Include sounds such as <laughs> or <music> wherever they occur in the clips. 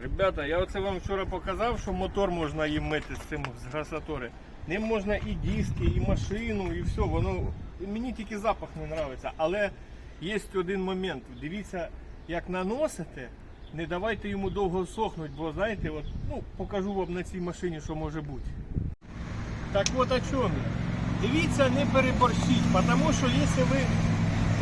Ребята, я оце вам вчора показав, що мотор можна їм мити з цим з гасатори. Ним можна і диски, і машину, і все. Воно мені тільки запах не подобається. Але є один момент. Дивіться, як наносите, не давайте йому довго сохнути, бо знаєте, от, ну, покажу вам на цій машині, що може бути. Так от о чому. Дивіться, не переборщіть, тому що якщо ви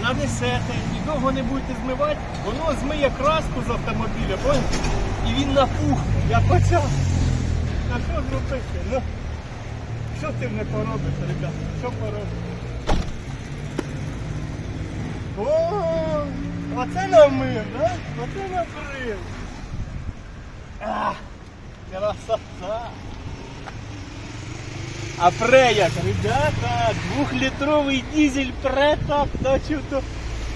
нанесете і довго не будете змивати, воно змиє краску з автомобіля, поняли? І він напухне, як оця. А що зробити? Ну, що ти не поробиш, ребята? Що поробиш? О, оце намив, да? Оце накрив. А, красота. А пре як, ребята, двохлітровий дизель пре так, начебто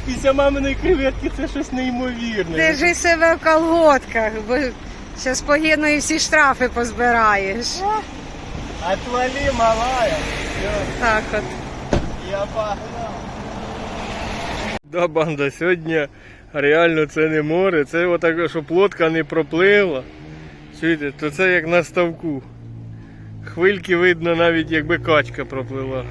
після маминої креветки це щось неймовірне. Держи себе в колготках, бо зараз погідно і всі штрафи позбираєш. Отвали, малая. Все, Так от. я погнал. Да, банда, сьогодні реально це не море, це отаке, щоб лодка не пропливла. Чуєте, то це як на ставку. Хвильки видно навіть якби качка проплила.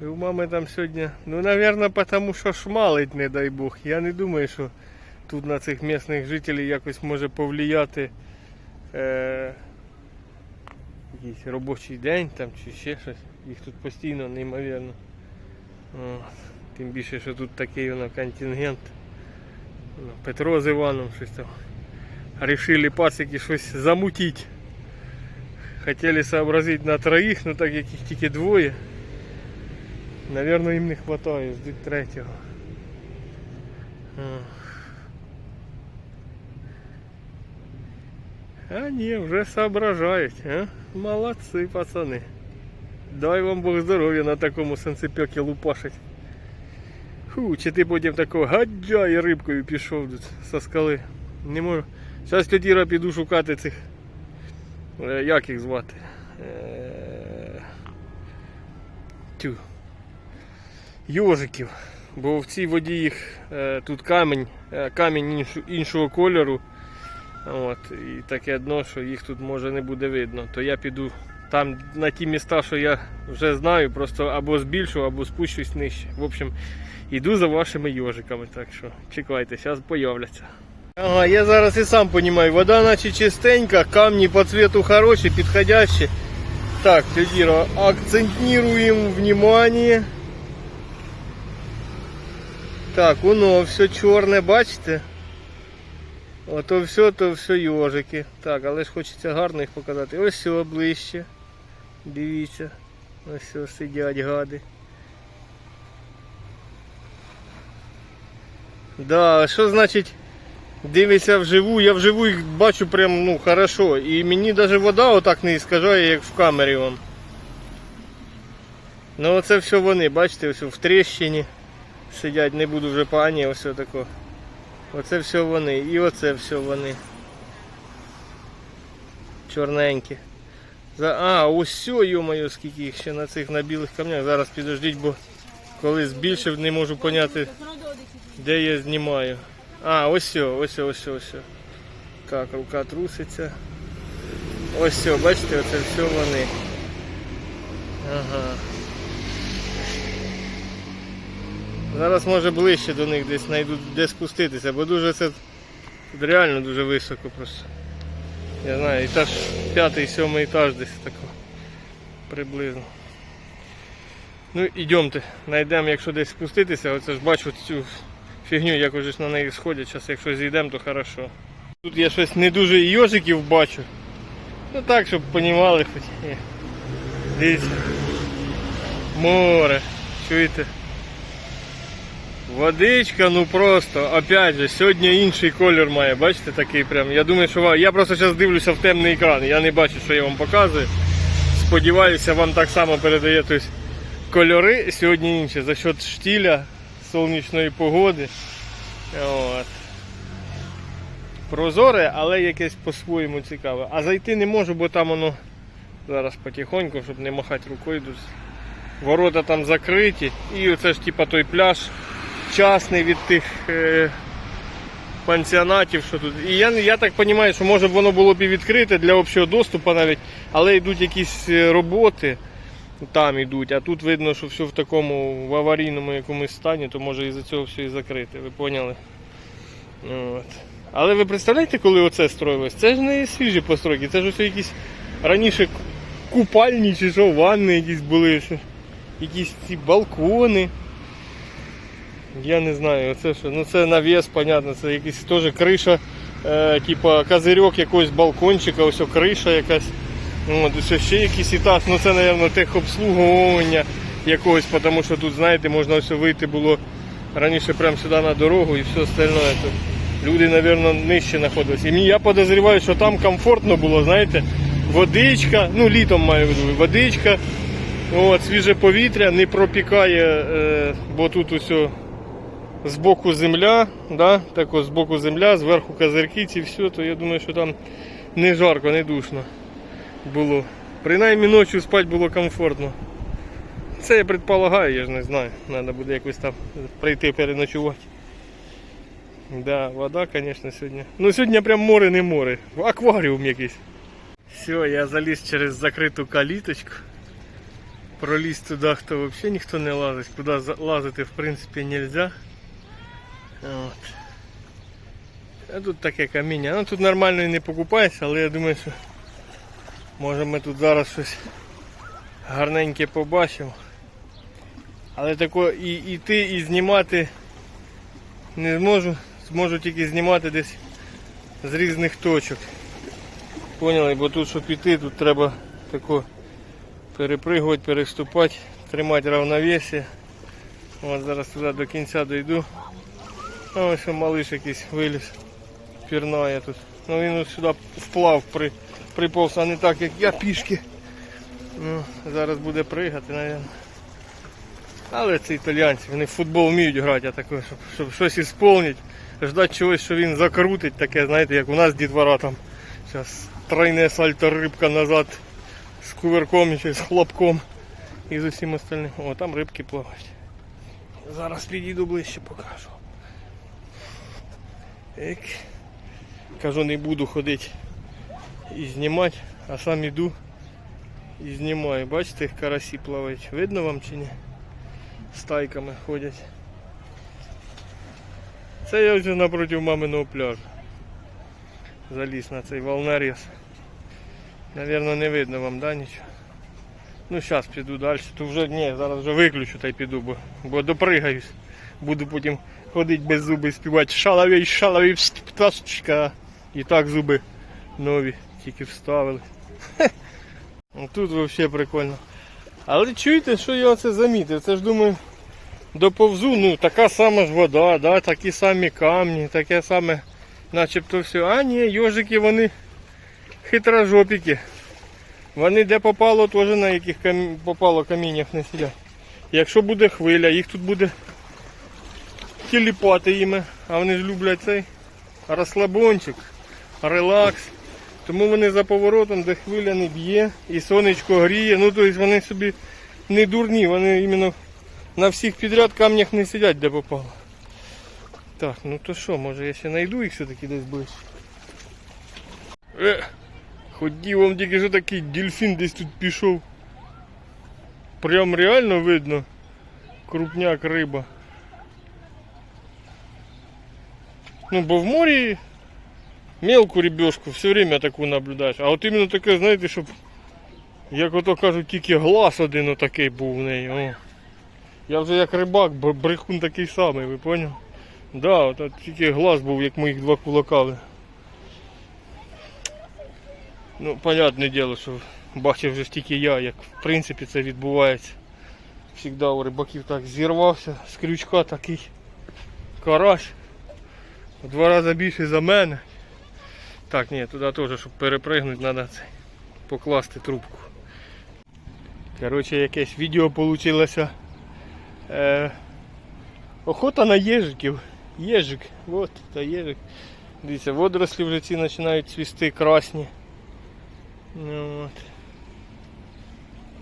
У мами там сьогодні, ну, напевно, тому що шмалить, не дай Бог. Я не думаю, що тут на цих місцевих жителів якось може повлияти е, якийсь робочий день там чи ще щось. Їх тут постійно неймовірно. О, тим більше, що тут такий воно контингент. Ну, Петро з Іваном щось там. Решили пацики щось замутити. Хотіли сообразити на троїх, ну так як їх тільки двоє. Наверно, їм не вистачає, ждуть третього. А ні, вже соображають, а? Молодці, пацани. Дай вам Бог здоров'я на такому санцепьокі лупашить. Фу, чи ти потім такого гаджа і рибкою пішов тут со скали. Не можу. Зараз тоді Іра, піду шукати цих. е, Як їх звати? Е, Тю. Йожиків. Бо в цій воді їх е, тут камінь, е, камінь іншого кольору. От, і таке дно, що їх тут може не буде видно. То я піду там на ті міста, що я вже знаю, просто або збільшу, або спущусь нижче. В общем, йду за вашими йожиками, так що чекайте, зараз появляться. Ага, я зараз і сам розумію, вода наче чистенька, камні по цвету хороші, підходящі. Так, Людіро, акцентируємо внимание. Так, воно все чорне, бачите? Ото все, то все йожики. Так, але ж хочеться гарно їх показати. Ось все ближче. Дивіться. Ось все сидять гади. Да, що значить дивишся вживу? Я вживу їх бачу прям ну хорошо. І мені навіть вода отак не іскажає, як в камері вам. Ну оце все вони, бачите, ось в тріщині сидять, не буду вже пані, ось тако. Оце все вони. І оце все вони. Чорненькі. За... А, ось йо-моє, скільки їх ще на цих на білих камнях. Зараз підождіть, бо коли збільшив, не можу поняти, де я знімаю. А, ось ось ось ось. Так, рука труситься. Ось бачите, оце все вони. Ага. Зараз може ближче до них десь знайду де спуститися, бо дуже це реально дуже високо просто. Я знаю, етаж п'ятий, сьомий етаж десь тако приблизно. Ну ідемте, знайдемо, якщо десь спуститися, оце ж бачу цю фігню, як уже на неї сходять, зараз якщо зійдемо, то хорошо. Тут я щось не дуже йожиків бачу. Ну так, щоб понімали хоч. Дивіться. Море. Чуєте? Водичка, ну просто, опять же, сьогодні інший колір має, бачите, такий прям. Я думаю, що. Я просто зараз дивлюся в темний екран, я не бачу, що я вам показую. Сподіваюся, вам так само передає. Тобто, кольори сьогодні інші за счет штіля, сонячної погоди. От. Прозоре, але якесь по-своєму цікаве. А зайти не можу, бо там воно зараз потихоньку, щоб не махати рукою. Ворота там закриті. І оце ж типа той пляж частний від тих е, пансіонатів, що тут. І я, я так розумію, що може б воно було б і відкрите для общого доступу навіть, але йдуть якісь е, роботи. Там йдуть, а тут видно, що все в такому в аварійному якомусь стані, то може із-за цього все і закрите, ви поняли? От. Але ви представляєте, коли оце строїлось? Це ж не свіжі постройки, це ж ось якісь раніше купальні чи що, ванни якісь були, що, якісь ці балкони. Я не знаю, оце що. Ну це навіс, понятно, це якийсь теж криша, е, типа козирьок якогось балкончика, ось криша якась. От, ось ще якийсь етаж, ну це, мабуть, техобслуговування якогось, тому що тут, знаєте, можна ось вийти було раніше прямо сюди на дорогу і все остальное. Тут люди, мабуть, нижче знаходилися. І я підозрюваю, що там комфортно було, знаєте, водичка, ну літом маю в виду, водичка, от, свіже повітря, не пропікає, е, бо тут усе збоку земля, да, так ось збоку земля, зверху козирки ці все, то я думаю, що там не жарко, не душно було. Принаймні ночі спати було комфортно. Це я предполагаю, я ж не знаю. Треба буде якось там прийти переночувати. Да, вода, звісно, сьогодні. Ну сьогодні прям море не море. Акваріум якийсь. Все, я заліз через закриту каліточку. Проліз туди, хто взагалі ніхто не лазить. Куди лазити в принципі нельзя. От. А тут таке каміння. Ну тут нормально і не покупаєшся, але я думаю, що може ми тут зараз щось гарненьке побачимо. Але тако і йти і знімати не зможу. Зможу тільки знімати десь з різних точок. Поняли, бо тут щоб піти, тут треба тако перепригувати, переступати, тримати равновесие. От зараз туди до кінця дойду. Ось малиш якийсь виліз. Пірнає тут. Ну він ось сюди вплав при, приповз, а не так, як я пішки. Ну, зараз буде пригати, мабуть. Але це італіянці, вони в футбол вміють грати, а таке, щоб, щоб щось ісполнити, ждати чогось, що він закрутить, таке, знаєте, як у нас дітвора там. Зараз тройне сальто рибка назад з кувырком чи з хлопком і з усім остальним. О, там рибки плавають. Зараз підійду ближче покажу. Ек. Кажу, не буду ходити і знімати, а сам іду і знімаю. Бачите, як карасі плавають. Видно вам чи ні? Стайками ходять. Це я вже напроти маминого пляжу. Заліз на цей волнорез. Навірно не видно вам, да, нічого? Ну зараз піду далі. То вже ні, зараз вже виключу та й піду, бо, бо допригаюсь. Буду потім ходити без зуби співати шаловей, шаловей, пташечка. І так зуби нові, тільки вставили. <laughs> Ну, Тут взагалі прикольно. Але чуєте, що я це замітив? Це ж думаю, доповзу, ну така сама ж вода, да, такі самі камні, таке саме, начебто все. А ні, йожики вони хитрожопіки. Вони де попало, теж на яких камі... попало каміннях не сидять. Якщо буде хвиля, їх тут буде тіліпати їми, а вони люблять цей розслабончик, релакс. Тому вони за поворотом, де хвиля не б'є і сонечко гріє. Ну тобто вони собі не дурні, вони іменно на всіх підряд камнях не сидять, де попало. Так, ну то що, може я ще знайду їх все-таки десь ближче. Е, ходів вам тільки що такий дельфін десь тут пішов. Прям реально видно. Крупняк риба. Ну, бо в морі мелку рыбешку все время таку наблюдаєш. А от іменно таке, знаєте, щоб, як ото кажуть, тільки глаз один отакий був в неї. О. Я вже як рибак, брехун такий самий, ви поняли? Да, от, от тільки глаз був, як моїх два кулакали. Ну, понятне діло, що бачив вже ж тільки я, як в принципі це відбувається. Всегда у рибаків так зірвався з крючка такий карась. В два рази більше за мене. Так, ні, туди теж, щоб перепригнути, треба покласти трубку. Коротше, якесь відео вийшло. Е, охота на єжиків. Єжик, от та єжик. Дивіться, водорослі вже ці починають цвісти красні. Ну, от.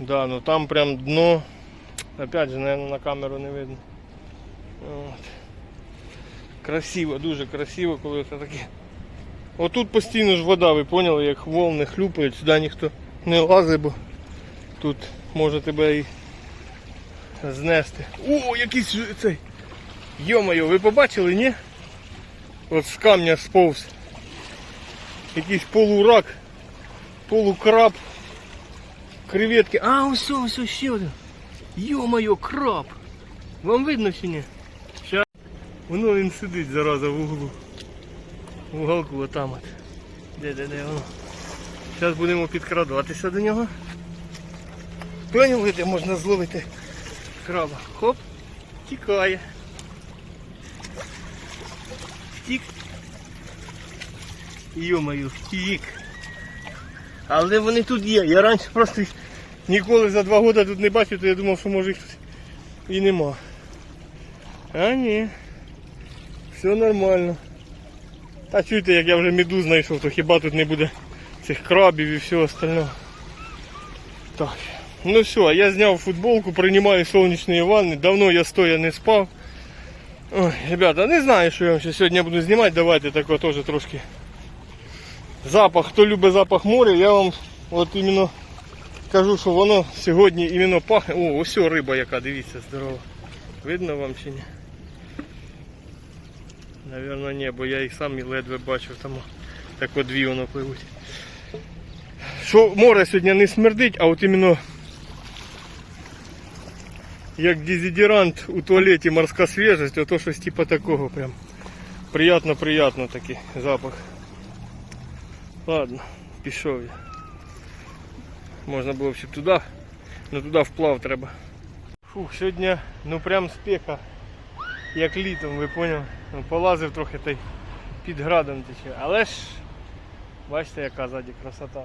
Да, ну там прям дно. Опять же, наверное, на камеру не видно. От. Красиво, дуже красиво, коли це таке. Отут постійно ж вода, ви поняли, як волни хлюпають, сюди ніхто не лазить, бо тут може тебе і знести. О, якийсь цей. Йо-моє, ви побачили, ні? От з камня сповз. Якийсь полурак, полукраб, креветки. А, ось, ось, ось ще один. Йо-моє, краб. Вам видно чи ні? Воно він сидить зараза в углу. В уголку отам от. Де, де, де воно. Зараз будемо підкрадатися до нього. Поняли, де можна зловити краба. Хоп, тікає. Втік. Йо-моє, втік. Але вони тут є. Я раніше просто їх ніколи за два роки тут не бачив, то я думав, що може їх тут і нема. А ні. Все нормально. Та чуєте, як я вже медуз знайшов, то хіба тут не буде цих крабів і всього остального. Так. Ну все, я зняв футболку, приймаю сонячні ванни. Давно я стоя не спав. Ой, ребята, не знаю, що я вам ще сьогодні буду знімати. Давайте тако теж трошки. Запах, хто любить запах моря, я вам от іменно кажу, що воно сьогодні іменно пахне. О, ось риба яка, дивіться, здорова. Видно вам чи ні? Наверно, ні, бо я їх сам ледве бачив, там так от дві воно пливуть. Що море сьогодні не смердить, а от іменно як дезодорант у туалеті морська свіжість, ото щось типу такого прям. Приятно-приятно такий запах. Ладно, пішов я. Можна було б ще туди, але туди вплав треба. Фух, сьогодні ну прям спека, як літом, ви поняли? Ну, полазив трохи та й під градом тече. Але ж бачите, яка ззаді красота.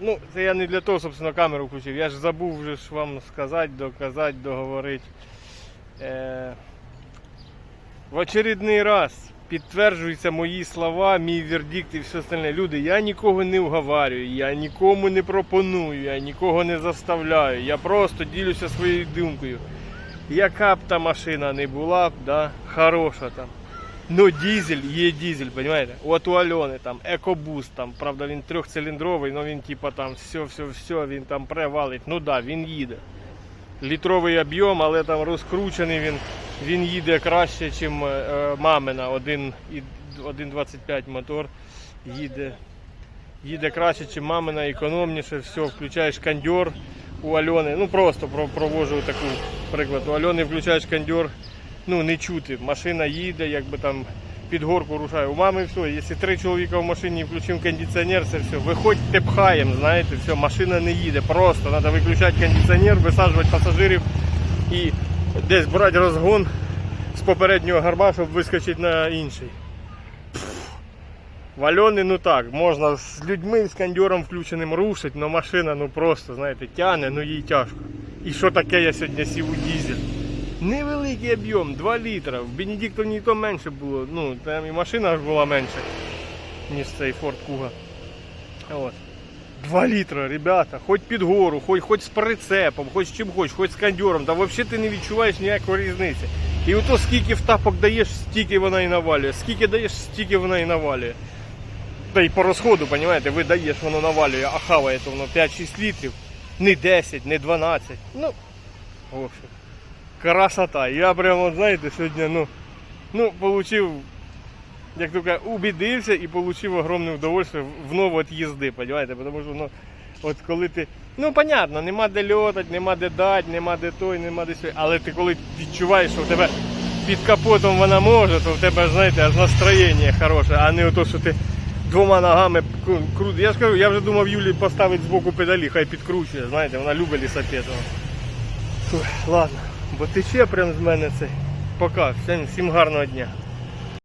Ну, це я не для того, собственно, камеру включив. Я ж забув вже ж вам сказати, доказати, договорити. Е, в очередний раз підтверджуються мої слова, мій вердикт і все остальне. Люди, я нікого не вговарюю, я нікому не пропоную, я нікого не заставляю. Я просто ділюся своєю думкою. Яка б та машина не була да, хороша там. Ну, дизель є дизель, понимаете? От у Альони там екобуст, там, правда, він трьохциліндровий, але він типа там все, все, все, він там превалить. Ну да, він їде. Літровий об'єм, але там розкручений він, він їде краще, ніж е, мамина. 1 і 1,25 мотор їде. Їде краще, ніж мамина, економніше, все, включаєш кондьор у Альони. Ну просто провожу таку приклад. У Альони включаєш кондьор, ну не чути. Машина їде, якби там під горку рушає. У мами все, якщо три чоловіка в машині включимо кондиціонер, це все. Виходьте пхаєм, знаєте, все, машина не їде. Просто треба виключати кондиціонер, висаджувати пасажирів і десь брати розгон з попереднього гарба, щоб вискочити на інший. Вальони, ну так, можна з людьми з кондьором включеним рушить, але машина ну просто, знаєте, тяне, ну їй тяжко. І що таке я сьогодні сів у дізель? Невеликий об'єм, 2 літра. В Бенедиктовні то менше було. Ну, там і машина ж була менше, ніж цей Ford Kuga. От. 2 літра, ребята, хоч під гору, хоч, хоч з прицепом, хоч з чим хоч, хоч з кондьором, та взагалі ти не відчуваєш ніякої різниці. І ото скільки в тапок даєш, стільки вона і навалює. Скільки даєш, стільки вона і навалює. Та й по розходу, розумієте, ви даєш, воно навалює, а хаває то воно 5-6 літрів, не 10, не 12. Ну, в общем, красота. Я прямо, знаєте, сьогодні, ну, ну, получив, як то кажуть, убідився і отримав огромне удовольствие вновь від їзди, розумієте? Тому що, ну, от коли ти, ну, понятно, нема де льотати, нема де дати, нема де той, нема де сьогодні, але ти коли відчуваєш, що в тебе під капотом вона може, то в тебе, знаєте, аж настроєння хороше, а не ото, що ти двома ногами кру- крути. Я ж кажу, я вже думав Юлі поставити збоку педалі, хай підкручує, знаєте, вона любить лісопед. Ладно, бо тече прям з мене цей. Пока, всім, всім гарного дня.